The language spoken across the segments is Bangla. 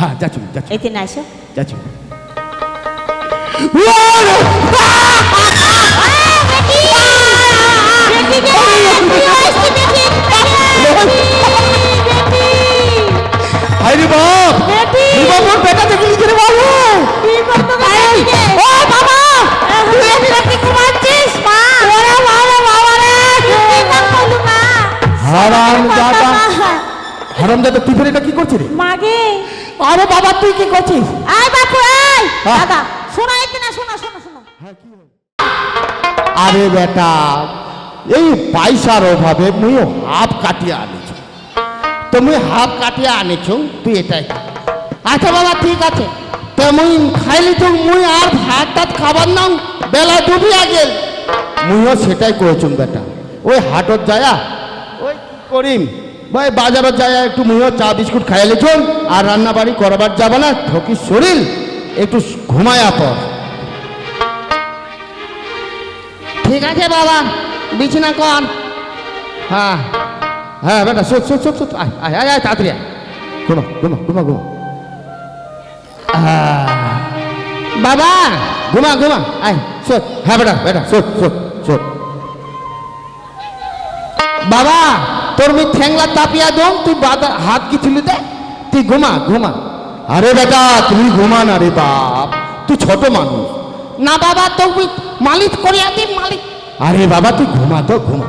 হ্যাঁ যাচ্ছি যাচ্ছি এতে না এসো যাচ্ছি আরে বাপ! এ বাবুর বেটা দেখে লিখে রে বাবু ও বাবা তুই এখানে ঘুমাচ্ছিস মা ওরে বাবা বাবা রে হারাম দাদা হারাম দাদা তুই এটা কি করছিস রে? মাগে আরে বাবা তুই কি করছিস? আয় বাপু হ্যাঁ। দাদা শোনা এতে না শোনা শোনা শোনা। আরে বেটা এই পয়সার অভাবে মুই হাফ কাটিয়ে আনিছ। তো মুই হাফ কাটিয়ে আনিছ তুই এটাই আচ্ছা বাবা ঠিক আছে। তো মুই খাইলি তো মুই আর ভাত টাত খাবার নাম বেলা ডুবিয়া গেল। মুইও সেটাই করেছুম বেটা। ওই হাটত যায়া ওই কি করিম? ভাই বাজারত যায়া একটু মুইও চা বিস্কুট খাইয়া লিছুম আর রান্না বাড়ি করবার যাবে না ঠকি শরীর একটু ঘুমায়া পর। ঠিক আছে বাবা বিছানা কর। হ্যাঁ হ্যাঁ বেটা শোধ শোধ শোধ শোধ আয় আয় আয় আয় তাড়াতাড়ি আয়। ঘুমা ঘুমা ঘুমা ঘুমা। বাবা। ঘুমা ঘুমা আয় শোধ হ্যাঁ বেটা বেটা শোধ শোধ শোধ বাবা তোর মুই তাপিয়া দম তুই হাত কি দে তুই ঘুমা ঘুমা। আরে বেটা তুই ঘুমা না রে বাপ। তুই ছোট মানুষ। না বাবা তুই মালিশ করিয়া দি মালিশ। আরে বাবা তুই ঘুমা তো ঘুমা।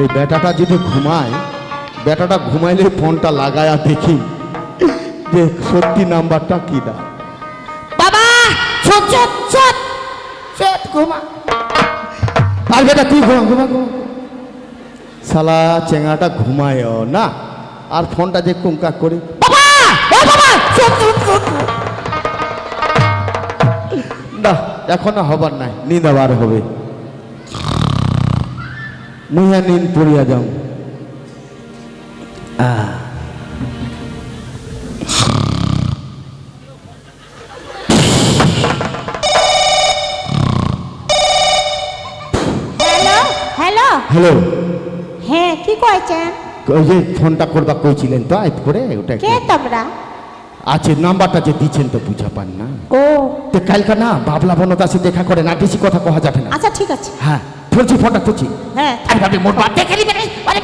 এই বেটাটা যদি ঘুমায় বেটাটা ঘুমাইলে ফোনটা লাগায়া দেখি যে সত্যি নাম্বারটা কি দা। বাবা ছোট ছোট। ছোট ছোট ঘুমা। আর বেটা তুই ঘুমা ঘুমা ঘুমা। শালা চেঙ্গাটা ঘুমায়ও না। আর ফোনটা যে কুমকা করি। না এখন হবার নাই নিন্দ আবার হবে। মুইয়া নিন পড়িয়া যাও। আহ। হ্যালো? হ্যালো। হ্যাঁ কি কইছেন? ওই যে ফোনটা করবা কইছিলেন তো আইত করে ওটা কে তোমরা? আছে নাম্বারটা যে দিচ্ছেন তো বুঝা পান না। ও। তো কালকা না বাবলা বনত আসে দেখা করে না বেশি কথা কওয়া যাবে না। আচ্ছা ঠিক আছে। হ্যাঁ ধরছি ফোনটা ধরছি হ্যাঁ। আরে বাপরে মোট বাদ দেখে নিবে। আরে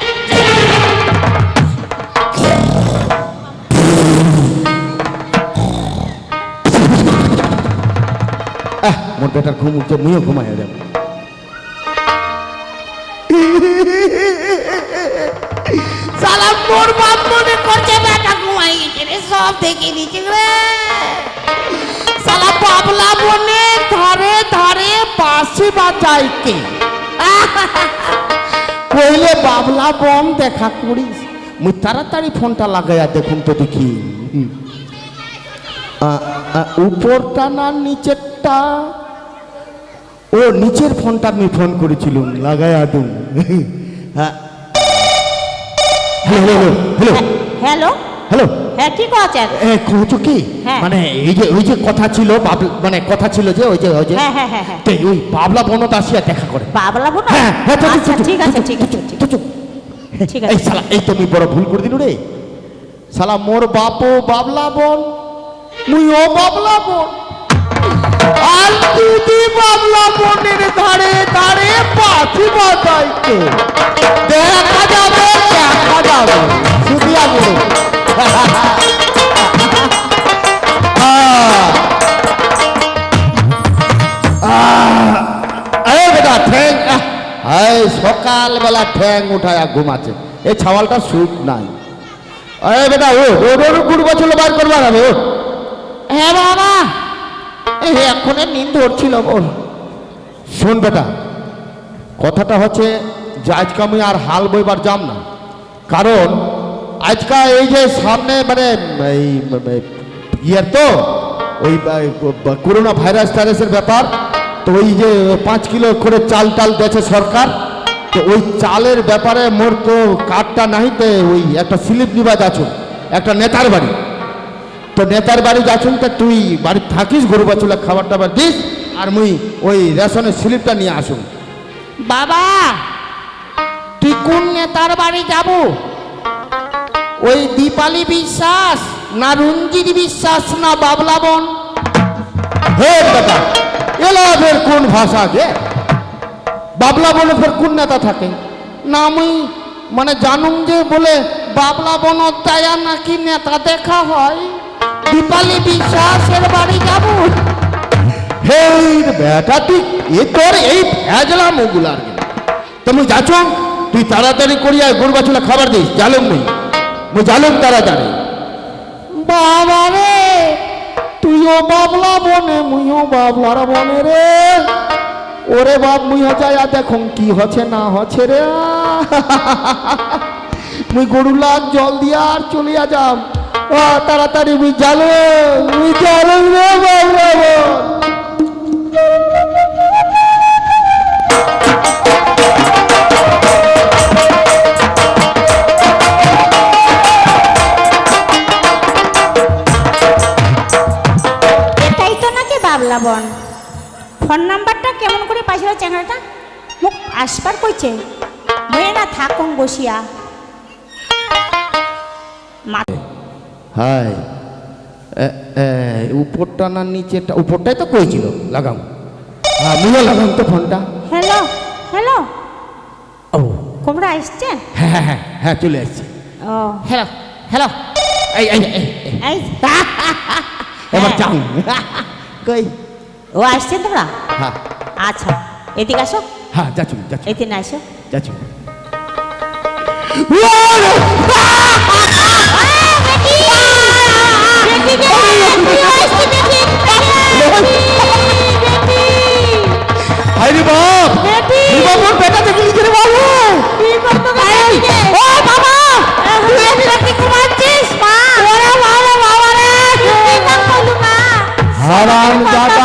আহ, বেটার ঘুম উঠছে মুইও ঘুমাইয়া যাব। সালা মোর বাপ মনে করছে, বেটা ঘুমাই রে, সব দেখে নিচ্ছে রে। সালা বাবলা বনে ধারে ধারে বাঁশি বাজাইকে কইলে, বাবলা বম দেখা করিস, মুই তাড়াতাড়ি ফোনটা লাগাইয়া দেখুন তো দেখি। উপরটা না নিচেরটা ও নিচের ফোনটা আমি ফোন করেছিলাম লাগাইয়া দুম হ্যাঁ। Hello hello hello hello hello হ্যাঁ কি হ্যাঁ। মানে এই যে ওই যে কথা ছিল মানে কথা ছিল যে ওই যে ওই যে। হ্যাঁ হ্যাঁ হ্যাঁ হ্যাঁ। ওই বাবলা বনত আসিয়া দেখা করে। বাবলা বোন হ্যাঁ হ্যাঁ চল, চল, আচ্ছা ঠিক আছে ঠিক আছে ঠিক এই আছে। শালা এই তো আমি বড় ভুল করে দিল রে। শালা মোর বাপও বাবলা বোন মুই ও বাবলা বোন। আর দিদি বাবলা বোনের ধারে ধারে পাখি বাজাইতে দেখা ঠ্যাং এই সকালবেলা ঠ্যাং উঠায় ঘুমাচ্ছে এই ছাওয়ালটা সুখ নাই আরে বেটা ও ওর গুড় বছর বার করবার হবে ও হ্যাঁ বাবা এক্ষণে নিন ধরছিল বল। শোন বেটা, কথাটা হচ্ছে যে আজকে আমি আর হাল বইবার যাম না। কারণ আজকা এই যে সামনে মানে এই ইয়ের তো, ওই করোনা ভাইরাস টাইরাসের ব্যাপার, তো ওই যে পাঁচ কিলো করে চাল টাল দিয়েছে সরকার, তো ওই চালের ব্যাপারে মোর তো কার্ডটা নাহি তো ওই একটা স্লিপ নিবা আছো, একটা নেতার বাড়ি। তো নেতার বাড়ি যাচ্ছুন তো তুই বাড়ি থাকিস গরু বাছুলা খাবার টাবার দিস আর মুই ওই রেশনের স্লিপটা নিয়ে আসুন। বাবা তুই কোন নেতার বাড়ি যাব? ওই দীপালি বিশ্বাস না রঞ্জিত বিশ্বাস না বাবলা বন? হে দাদা এলা ফের কোন ভাষা গে? বাবলা বনে ফের কোন নেতা থাকে? না আমি মানে জানুম যে বলে বাবলা বন দায়া নাকি নেতা দেখা হয়? বিশ্বাসের বাড়ি যাব। বেটা, তুই এ তোর এই ভেজলা তুমি তুই তাড়াতাড়ি করিয়া গরু বাছুলা খাবার দিস জালুম মুই মুই জালুম তাড়াতাড়ি। বাবা রে, তুইও বাবলা বনে, মুইও বাবলার বনে রে। ওরে বাপ, মুই যাইয়া দেখুন কি হচ্ছে না হচ্ছে রে। মুই গরু লাগ জল দিয়া আর চলিয়া যাম। আ, তাড়াতাড়ি মুই জালুম রে বাবলা বন। ফোন নাম্বারটা কেমন করে পাইছিল চ্যাংড়াটা মুখ আসবার কইছে। না থাকুন বসিয়া। মা- হাই উপরটা না নিচেটা উপরটাই তো কইছিল লাগাম হ্যাঁ আমিও লাগাম তো ফোনটা। Hello hello. ও। কোমরা আসছেন হ্যাঁ হ্যাঁ হ্যাঁ হ্যাঁ চলে আসছি ও। Hello hello. এই এই এই, এবার হ্যাঁ। কই? ও আসছেন তোমরা? হ্যাঁ। আচ্ছা এদিকে আসো। হ্যাঁ যাচ্ছি যাচ্ছি। এদিকে আসো যাচ্ছি। বাপ রে বাপ ওর বেটা দেখে লিখে রে বাবু ও বাবা! তুই এদিকে ঘুমাচ্ছিস মা? ওরে বাবা বাবা রে! তুই কাম না হারাম দাদা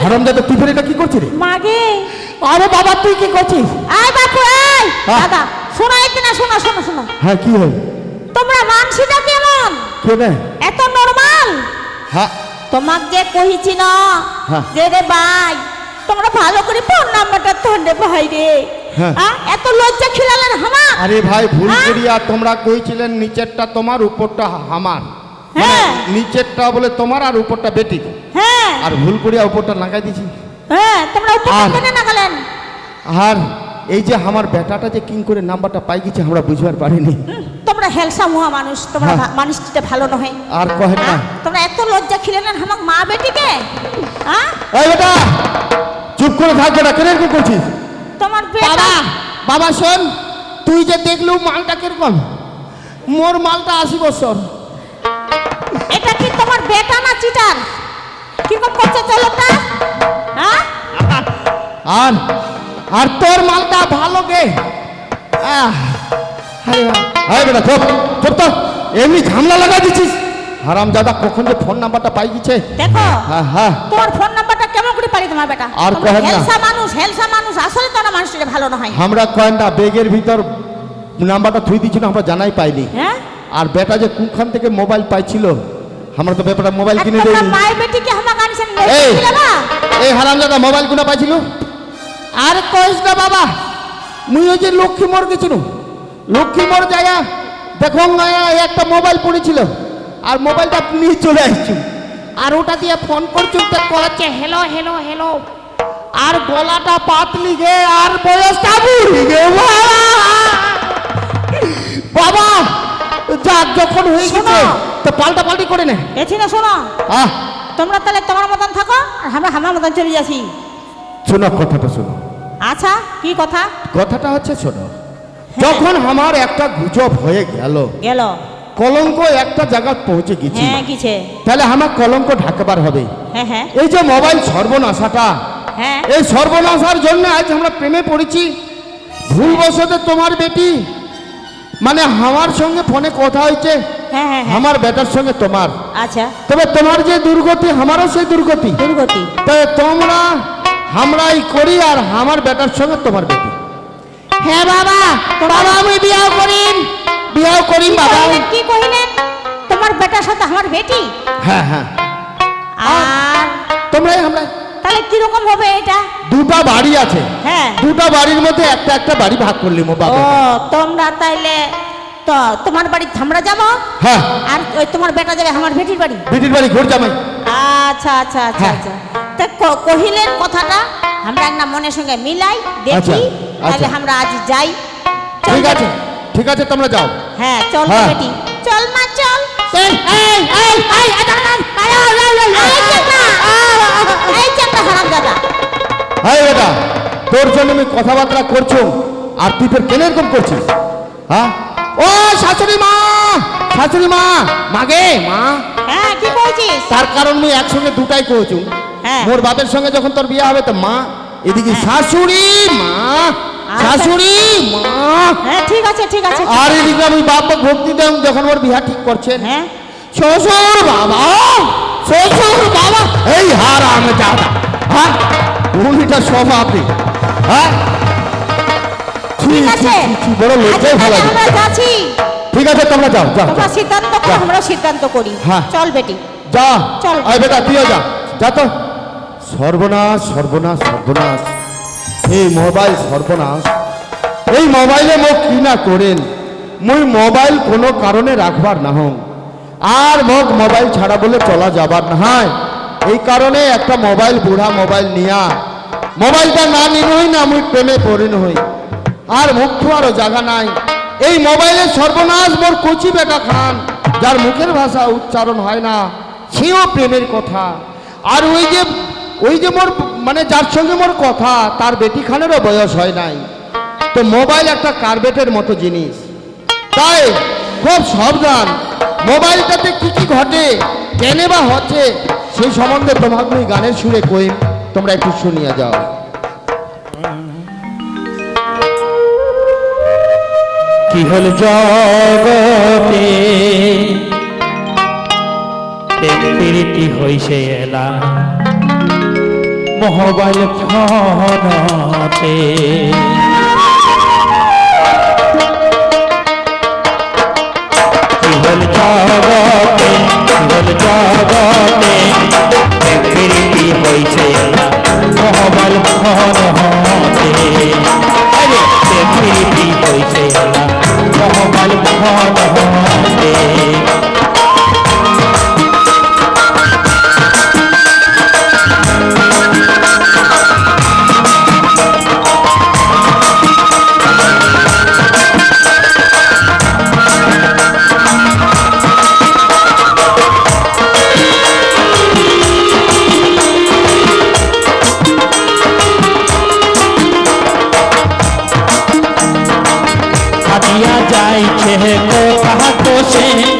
হারাম দাদা তুই ফের এটা কি করছিস রে মাগে আরে বাবা তুই কি করছিস? আয় বাপু। দাদা শোনো না শোনো শোনো শোনো। হ্যাঁ কি হয় তোমরা মানসিটা কেমন? এত নরমাল হ্যাঁ। তোমাক যে কহিছি না হ্যাঁ। যে রে ভাই তোমরা ভালো করে ফোন নাম্বারটা ধরে ভাই রে। হ্যাঁ। এত লজ্জা খিলালেন হামা আরে ভাই ভুল? করিয়া তোমরা কইছিলেন নিচেরটা তোমার উপরটা আমার মানে হ্যাঁ। নিচেরটা বলে তোমার আর উপরটা বেটি। হ্যাঁ। আর ভুল করিয়া উপরটা লাগাই দিছি। হ্যাঁ তোমরা উপর আর- কেন না গেলেন আর এই যে আমার বেটাটা যে কিং করে নাম্বারটা পাই গেছে আমরা বুঝবার পারিনি। তোমরা হেলসা মুহা মানুষ তোমরা হ্যাঁ। ভা- মানুষটা ভালো নহে। আর কহেন না? তোমরা এত লজ্জা খিলালেন হামাক মা বেটিকে? হ্যাঁ এই বেটা! চুপ করে থাক বেটা কেন এরকম করছিস? তোমার বাবা বাবা শোন তুই যে দেখলু মালটা কীরকম? মোর মালটা আশি বছর। এটা কি তোমার বেটা না চিটার কীরকম করছে চলোটা হ্যাঁ আর আর তোর মালটা ভালো গে। হ্যাঁ বেটা চুপ চুপ তো। এমনি ঝামলা লাগা দিছিস হারাম দাদা কখন যে ফোন নাম্বারটা পাই গেছে? দেখো হ্যাঁ হ্যাঁ। তোর ফোন করে পারি তোমার বেটা। আর কহেন না। হেলসা মানুষ হেলসা মানুষ আসলে তো না মানুষটা ভালো নয়। আমরা কয়েনটা বেগের ভিতর নাম্বারটা থুই দিছিল আমরা জানাই পাইনি। হ্যাঁ? আর বেটা যে কোনখান থেকে মোবাইল পাইছিল আমরা তো ব্যাপারটা মোবাইল কিনে তোমরা দেয়নি মায়ের বেটিকে হামাক আনছেন এই না? এই হারাম দাদা মোবাইলগুলো পাইছিল? আর কইস না বাবা মুই ওই যে লক্ষ্মী মোড় গেছিল লক্ষ্মী মোড় যাইয়া দেখো একটা মোবাইল পড়েছিল। আর মোবাইলটা নিয়ে চলে আসছি। আর ওটা দিয়ে ফোন করছি তো করাচ্ছে হ্যালো হ্যালো হ্যালো আর গলাটা পাতলি গে আর বয়সটা বুড়ি গে বাবা। যাক যখন হয়ে গেছে তো পাল্টা পাল্টি করে নে। এছি না শোনো। তোমরা তাহলে তোমার মতন থাকো আর আমরা আমার মতন চলে যাচ্ছি। শোনো কথাটা শোনো। আচ্ছা কি কথা? কথাটা হচ্ছে শোনো। যখন আমার একটা গুজব হয়ে গেল গেল। কলঙ্ক একটা জায়গায় পৌঁছে গেছি। হ্যাঁ কিছে তাহলে আমার কলঙ্ক ঢাকবার হবে। হ্যাঁ হ্যাঁ। এই যে মোবাইল সর্বনাশাটা হ্যাঁ। এই সর্বনাশার জন্য আজ আমরা প্রেমে পড়েছি। ভুলবশত তোমার বেটি মানে আমার সঙ্গে ফোনে কথা হয়েছে। হ্যাঁ হ্যাঁ হ্যাঁ। আমার বেটার সঙ্গে তোমার। আচ্ছা। তবে তোমার যে দুর্গতি আমারও সেই দুর্গতি। দুর্গতি। তবে তোমরা আমরাই করি আর আমার বেটার সঙ্গে তোমার বেটি। হ্যাঁ বাবা বাবা আমি করিম। বিয়াও করি বাবা কি কহিলেন তোমার বেটার সাথে আমার বেটি? হ্যাঁ হ্যাঁ। আর তোমরাই আমরা তাহলে কীরকম হবে এটা? দুটা বাড়ি আছে। হ্যাঁ। দুটা বাড়ির মধ্যে একটা একটা বাড়ি ভাগ করলি মো ও তোমরা তাইলে তো তোমার বাড়ি আমরা যাব? হ্যাঁ। আর ওই তোমার বেটা যাবে আমার বেটির বাড়ি? বিটির বাড়ি ঘুর জামাই। আচ্ছা আচ্ছা আচ্ছা হ্যাঁ। আচ্ছা। তা ক- কহিলের কথাটা আমরা না মনের সঙ্গে মিলাই দেখি আচ্ছা, তাহলে আচ্ছা। আমরা আজ যাই। ঠিক আছে। ঠিক আছে তোমরা যাও। হ্যাঁ চল হ্যাঁ। বেটি। চল মা চল। এই, এই, এই, এই, চাকরা হারাম দাদা। এই বেটা তোর জন্য আমি কথাবার্তা করছ আর তুই তোর কেন এরকম করছিস? হ্যাঁ? ও শাশুড়ি মা শাশুড়ি মা মাগে মা। হ্যাঁ কি বলছিস? তার কারণ মুই একসঙ্গে দুটাই কইছু হ্যাঁ। মোর বাপের সঙ্গে যখন তোর বিয়ে হবে তো মা এদিকে শাশুড়ি মা শাশুড়ি! মা! হ্যাঁ ঠিক আছে ঠিক আছে আর এদিকে আমি বাপ ভক্তি দেন যখন ওর বিয়া ঠিক করছেন। হ্যাঁ। শ্বশুর বাবা! শ্বশুর বাবা! এই হার আমি দাদা হ্যাঁ? ভূমিটা স্বভাবে হ্যাঁ? ঠিক আছে। বড় আচ্ছা, ভালো তাহলে আমরা যাচ্ছি। ঠিক আছে তোমরা যাও যাও তোমরা সিদ্ধান্ত করো যা। আমরাও সিদ্ধান্ত করি। হ্যাঁ। চল বেটি। যা। চল। আয় বেটা তুইও যা। যা তো। সর্বনাশ সর্বনাশ সর্বনাশ। এই মোবাইল সর্বনাশ। এই মোবাইলে মোক না করেন? মুই মোবাইল কোনো কারণে রাখবার না হং আর মোক মোবাইল ছাড়া বলে চলা যাবার না হয় এই কারণে একটা মোবাইল, বুড়া মোবাইল নিয়া। মোবাইলটা না নিনই না মুই প্রেমে পড়িন হই আর মুখ আরও জায়গা নাই। এই মোবাইলের সর্বনাশ মোর কচি বেটা খান, যার মুখের ভাষা উচ্চারণ হয় না। সেও প্রেমের কথা। আর ওই যে ওই যে মোর মানে যার সঙ্গে মোর কথা, তার বেটি খানেরও বয়স হয় নাই। তো মোবাইল একটা কার্বেটের মতো জিনিস। তাই খুব সাবধান। মোবাইলটাতে কি কি ঘটে, কেন বা হচ্ছে, সেই সম্বন্ধে তোমাকে গানের সুরে কই, তোমরা একটু শুনিয়া যাও। কি হল জগতে? প্রীতি হইছে এলা। মোবাইল ফোনতে কি জগতে জগতে হইছে মোবাইল ফোনতে কোথা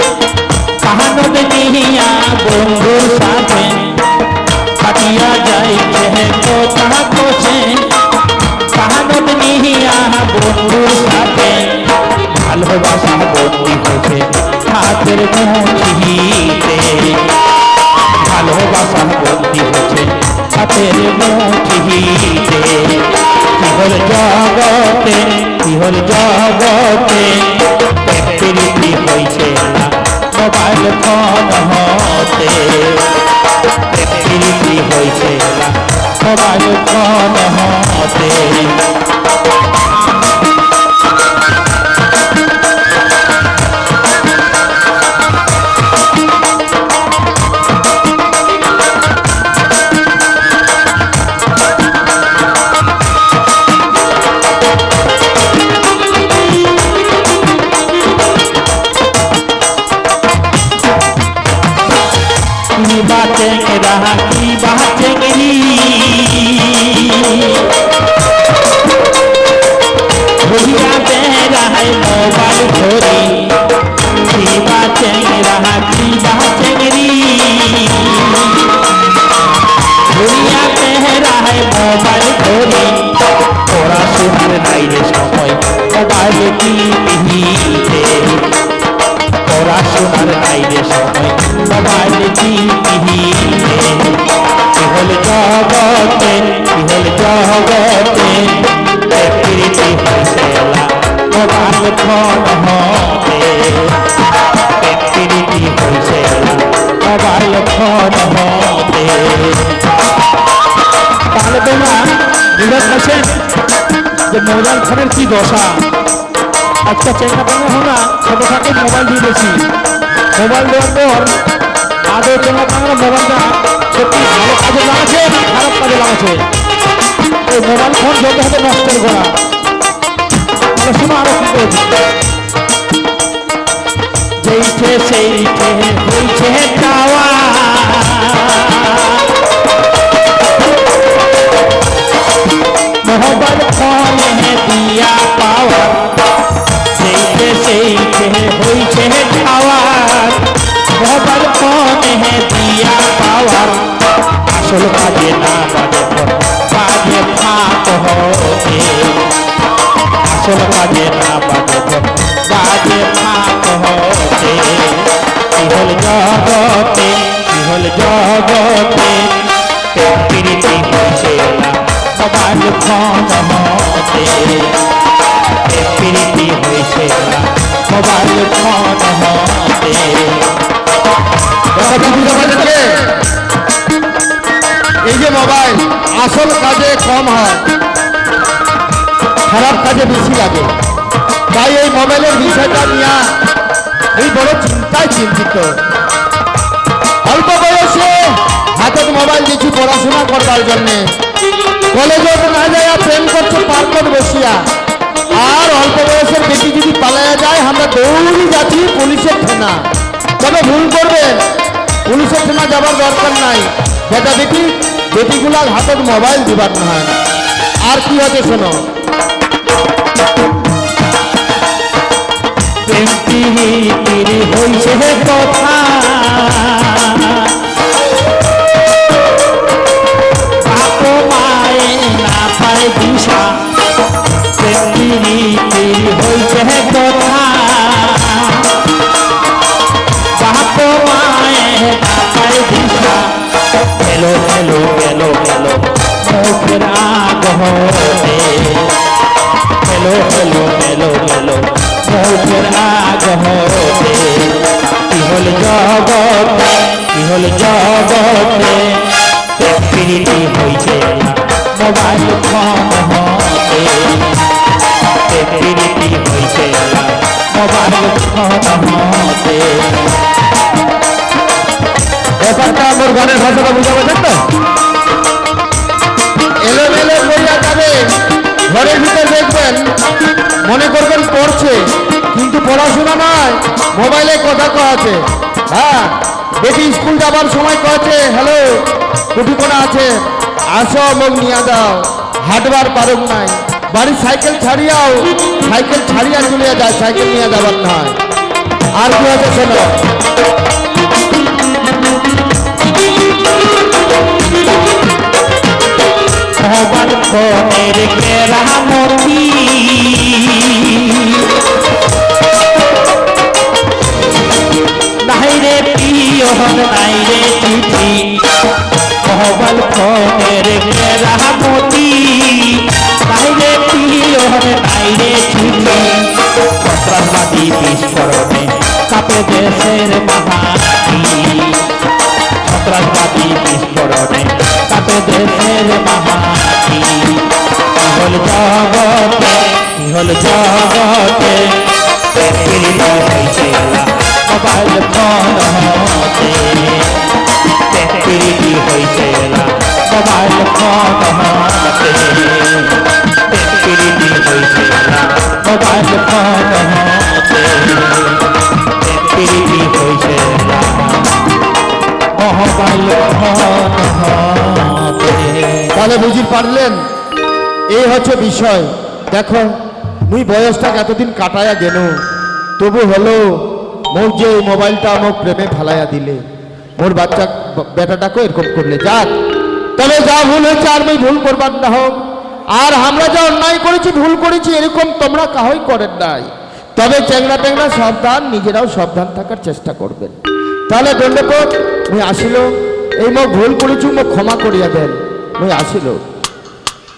ফোন হতে প্রীতি হয়েছে হতে তাহলে তোমরা পারছেন যে মোবাইল ফোনের কি দশা আজকে চেষ্টা করে না ছোট থাকে মোবাইল দিয়ে বেশি মোবাইল দেওয়ার পর আদৌ চেঙ্গা বাংলা মোবাইলটা সত্যি ভালো কাজে লাগাচ্ছে খারাপ কাজে লাগাচ্ছে এই মোবাইল ফোন যত হাতে নষ্ট করা তাহলে আরও কি করেছি যেইছে সেইছে হইছে খাওয়া। সবার ক্ষণ হতে। এই যে মোবাইল, আসল কাজে কম হয়, খারাপ কাজে বেশি লাগে। তাই এই মোবাইলের বিষয়টা নিয়ে এই বড় চিন্তায় চিন্তিত। অল্প বয়সে হাতে মোবাইল দিচ্ছি পড়াশোনা করবার জন্যে। কলেজে না যায় প্রেম করছে, পার্কত বসিয়া। আর অল্প বয়সের বেটি যদি পালায়া যায়, আমরা দৌড়ি যাচ্ছি পুলিশের থানা। তবে ভুল করবেন পুলিশের থানা যাবার দরকার নাই। বেটা বেটি, বেটিগুলার হাতের মোবাইল দিবার না আর কি হচ্ছে শোনো? হইছে কথা। প্রেম প্রীতির হইছে কথা বাপ মায়ে না পায় দিশা এলো এলো এলো এলো মুখের আগহতে হেলো হেলো হেলো হেলো মুখের আগহতে কি হল জগতে কি হল জগতে প্রীতি হইছে না মোবাইল ফোন হতে প্রীতি হইছে না মোবাইল ব্যাপারটা আমার ঘরের ভাষাটা বুঝা পারছেন তো এলোমেলো করিয়া যাবে ঘরের ভিতর দেখবেন মনে করবেন পড়ছে, কিন্তু পড়াশোনা নয়। মোবাইলে কথা কয়াছে হ্যাঁ বেটি স্কুল যাবার সময় কয়েছে, হ্যালো কুটি কোনা আছে, আসো মুখ নিয়ে দাও হাঁটবার পারুক নাই। বাড়ির সাইকেল ছাড়িয়াও, সাইকেল ছাড়িয়া চলে যায়, সাইকেল নিয়ে যাবার নয় আর কি আছে শোনো? ভগবান ফোনের কেরামতি নাইরে পিয়ন নাইরে চিঠি সন্ত্রাসবাদী বিস্ফোরণে কাপে দেশের মাহাতি সন্ত্রাসবাদী বিস্ফোরণে তাতে দেশের মাহাতি হল জগতে হল জগতে? মোবাইল ফোন হতে। প্রীতি তাহলে বুঝি পারলেন? এই হচ্ছে বিষয়। দেখো, মুই বয়সটাকে এতদিন কাটায়া গেল তবু হলো মোর যে মোবাইলটা আমার প্রেমে ফেলাইয়া দিলে। মোর বাচ্চা বেটাটাকে এরকম করলে। যাক তবে যা ভুল হয়েছে আর আমি ভুল করবার না হোক আর আমরা যা অন্যায় করেছি, ভুল করেছি, এরকম তোমরা কাহই করেন নাই। তবে চ্যাংরা টেংরা সাবধান, নিজেরাও সাবধান থাকার চেষ্টা করবেন। তাহলে দণ্ডপথ, মুই আসিল। এই মো ভুল করেছি, মো ক্ষমা করিয়া দেন। মুই আসিল।